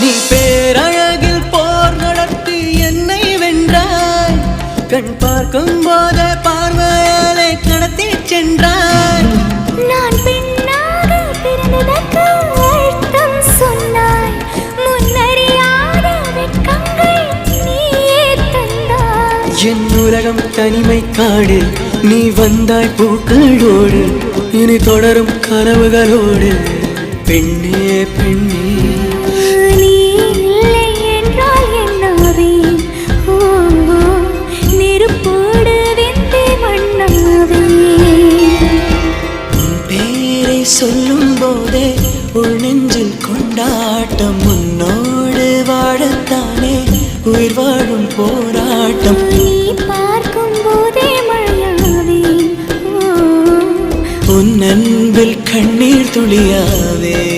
நீ பேரழகில் போர் நடத்தி என்னை வென்றாய். கண் பார்க்கும் போதே பார்வையாலே கடத்தி சென்றாய். நான் பெண்ணாக பிறந்ததற்கு அர்த்தம் சொன்னாய். முன்னறியாத வெட்கங்கள் நீயே தந்தாய். என் உலகம் தனிமை காடு நீ வந்தாய் பூக்களோடு. இனி தொடரும் கனவுகளோடு. பெண்ணே பெண்ணே. சொல்லும் போதே உள் நெஞ்சில் கொண்டாட்டம் உன்னோடு வாழத்தானே. உயிர் வாழும் போராட்டம். பார்க்கும் போதே உன் அன்பில் கண்ணீர் துளியாவே.